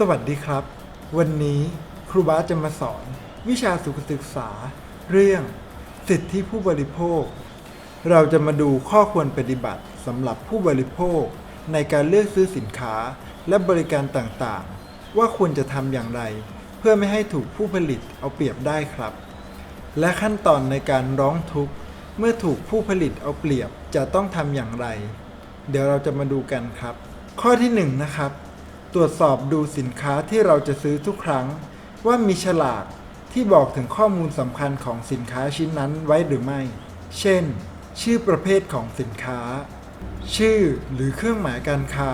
สวัสดีครับ วันนี้ครูบาจะมาสอน วิชาสุขศึกษา เรื่อง สิทธิผู้บริโภค เราจะมาดูข้อควรปฏิบัติสำหรับผู้บริโภค ในการเลือกซื้อสินค้าและบริการต่างๆ ว่าควรจะทำอย่างไร เพื่อไม่ให้ถูกผู้ผลิตเอาเปรียบได้ครับ และขั้นตอนในการร้องทุกข์เมื่อถูกผู้ผลิตเอาเปรียบจะต้องทำอย่างไร เดี๋ยวเราจะมาดูกันครับ ข้อที่หนึ่งนะครับ ตรวจสอบดูสินค้าที่เราจะซื้อทุกครั้ง ว่ามีฉลากที่บอกถึงข้อมูลสำคัญของสินค้าชิ้นนั้นไว้หรือไม่ เช่น ชื่อประเภทของสินค้า ชื่อหรือเครื่องหมายการค้า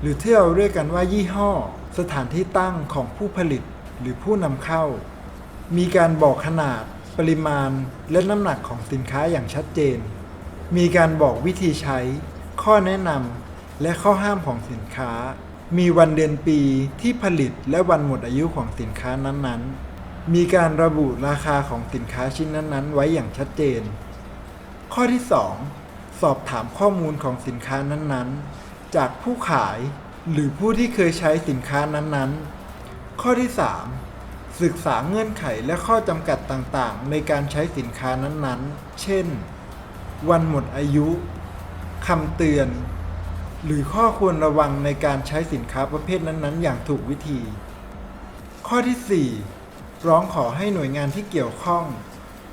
หรือที่เราเรียกกันว่ายี่ห้อ สถานที่ตั้งของผู้ผลิตหรือผู้นำเข้า มีการบอกขนาด ปริมาณ และน้ำหนักของสินค้าอย่างชัดเจน มีการบอกวิธีใช้ ข้อแนะนำและข้อห้ามของสินค้า มีวันเดือนปีที่ผลิตและวันหมดอายุของสินค้านั้นๆ มีการระบุราคาของสินค้าชิ้นนั้นๆ ไว้อย่างชัดเจน ข้อที่ 2 สอบถามข้อมูลของสินค้านั้นๆ จากผู้ขายหรือผู้ที่เคยใช้สินค้านั้นๆ ข้อที่ 3 ศึกษาเงื่อนไขและข้อจำกัดต่างๆ ในการใช้สินค้านั้นๆ เช่น วันหมดอายุคำเตือน หรือข้อควรระวังในการใช้สินค้าประเภทนั้นๆ อย่างถูกวิธี ข้อที่ 4 ร้องขอให้หน่วยงานที่เกี่ยวข้อง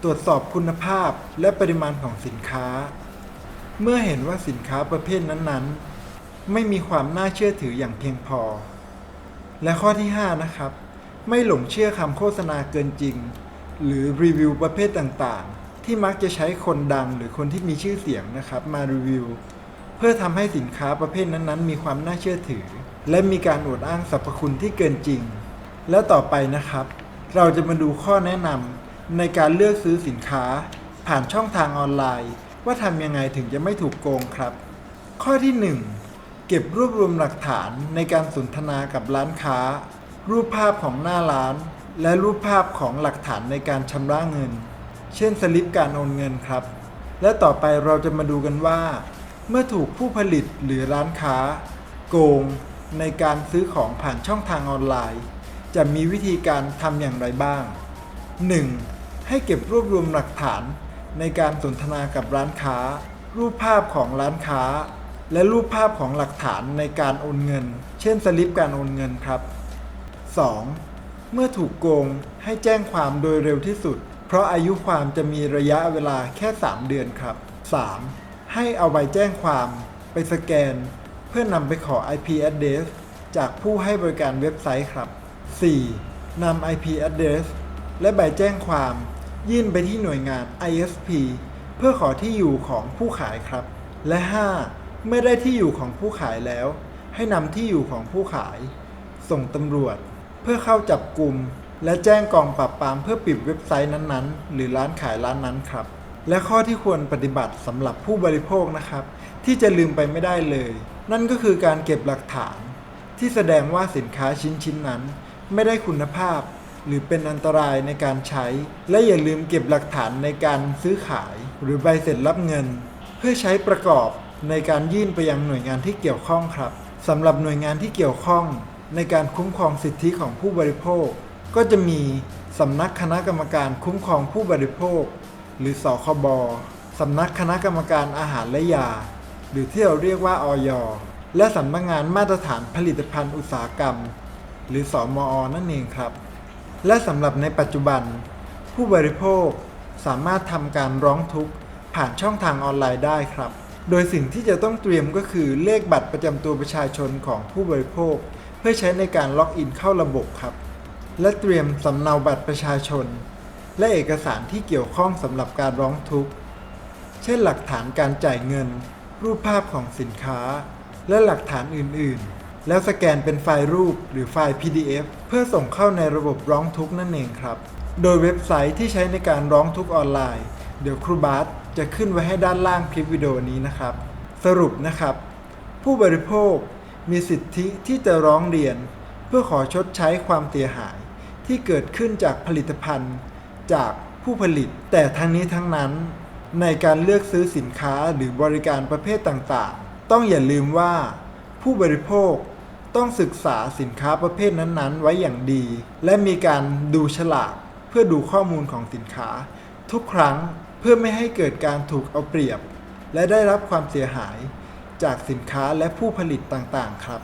ตรวจสอบคุณภาพและปริมาณของสินค้า เมื่อเห็นว่าสินค้าประเภทนั้นๆ ไม่มีความน่าเชื่อถืออย่างเพียงพอ และข้อที่ 5 นะครับ ไม่หลงเชื่อคำโฆษณาเกินจริง หรือรีวิวประเภทต่างๆ ที่มักจะใช้คนดังหรือคนที่มีชื่อเสียงนะครับ มารีวิว เพื่อทำให้สินค้าประเภทนั้นๆ มีความน่าเชื่อถือ และมีการอวดอ้างสรรพคุณที่เกินจริง และต่อไปนะครับ เราจะมาดูข้อแนะนำในการเลือกซื้อสินค้า ผ่านช่องทางออนไลน์ ว่าทำยังไงถึงจะไม่ถูกโกงครับ ข้อที่ 1 เก็บรวบรวมหลักฐานในการสนทนากับร้านค้า รูปภาพของหน้าร้าน และรูปภาพของหลักฐานในการชำระเงิน เช่นสลิปการโอนเงินครับ และต่อไปเราจะมาดูกันว่า เมื่อถูกผู้ผลิตหรือร้านค้า โกงในการซื้อของผ่านช่องทางออนไลน์ จะมีวิธีการทำอย่างไรบ้าง 1. ให้เก็บรวบรวมหลักฐานในการสนทนากับร้านค้า รูปภาพของร้านค้า และรูปภาพของหลักฐานในการโอนเงิน เช่นสลิปการโอนเงินครับ 2. เมื่อถูกโกงให้แจ้งความโดยเร็วที่สุด เพราะอายุความจะมีระยะเวลาแค่ 3 เดือนครับ 3. ให้เอาใบแจ้งความไปสแกน เพื่อนำไปขอ IP address จากผู้ให้บริการเว็บไซต์ครับ 4. นำ IP address และใบแจ้งความ ยื่นไปที่หน่วยงาน ISP เพื่อขอที่อยู่ของผู้ขายครับ และ 5. เมื่อได้ที่อยู่ของผู้ขายแล้ว ให้นำที่อยู่ของผู้ขาย ส่งตำรวจ เพื่อเข้าจับกลุ่มและแจ้งกองปราบปรามเพื่อปิดเว็บไซต์นั้นๆ หรือร้านขายร้านนั้นครับ และข้อที่ควรปฏิบัติสำหรับผู้บริโภคนะครับ ที่จะลืมไปไม่ได้เลย นั่นก็คือการเก็บหลักฐาน ที่แสดงว่าสินค้าชิ้นชิ้นนั้น ไม่ได้คุณภาพ หรือเป็นอันตรายในการใช้ และอย่าลืมเก็บหลักฐานในการซื้อขาย หรือใบเสร็จรับเงิน เพื่อใช้ประกอบในการยื่นไปยังหน่วยงานที่เกี่ยวข้องครับสำหรับหน่วยงานที่เกี่ยวข้อง ในการคุ้มครองสิทธิของผู้บริโภค ก็จะมีสำนักคณะกรรมการคุ้มครองผู้บริโภค หรือสคบสำนักคณะกรรมการอาหารและยา หรือที่เราเรียกว่าออย และสำนักงานมาตรฐานผลิตภัณฑ์อุตสาหกรรม หรือสอมอ นั่นเองครับ และสำหรับในปัจจุบัน ผู้บริโภคสามารถทำการร้องทุกข์ผ่านช่องทางออนไลน์ได้ครับ โดยสิ่งที่จะต้องเตรียมก็คือเลขบัตรประจำตัวประชาชนของผู้บริโภค เพื่อใช้ในการล็อกอินเข้าระบบครับ และเตรียมสำเนาบัตรประชาชน และเอกสารที่เกี่ยวข้องสำหรับการร้องทุกข์ เช่นหลักฐานการจ่ายเงิน รูปภาพของสินค้า และหลักฐานอื่น ๆ แล้วสแกนเป็นไฟล์รูปหรือไฟล์ PDF เพื่อส่งเข้าในระบบร้องทุกข์นั่นเองครับ โดยเว็บไซต์ที่ใช้ในการร้องทุกข์ออนไลน์ เดี๋ยวครูบาสจะขึ้นไว้ให้ด้านล่างคลิปวิดีโอนี้นะครับ สรุปนะครับ ผู้บริโภคมีสิทธิที่จะร้องเรียน เพื่อขอชดใช้ความเสียหายที่เกิดขึ้นจากผลิตภัณฑ์ จากผู้ผลิต แต่ทั้งนี้ทั้งนั้น ในการเลือกซื้อสินค้าหรือบริการประเภทต่างๆ ต้องอย่าลืมว่า ผู้บริโภคต้องศึกษาสินค้าประเภทนั้นๆ ไว้อย่างดี และมีการดูฉลากเพื่อดูข้อมูลของสินค้า ทุกครั้งเพื่อไม่ให้เกิดการถูกเอาเปรียบ และได้รับความเสียหายจากสินค้าและผู้ผลิตต่างๆ ครับ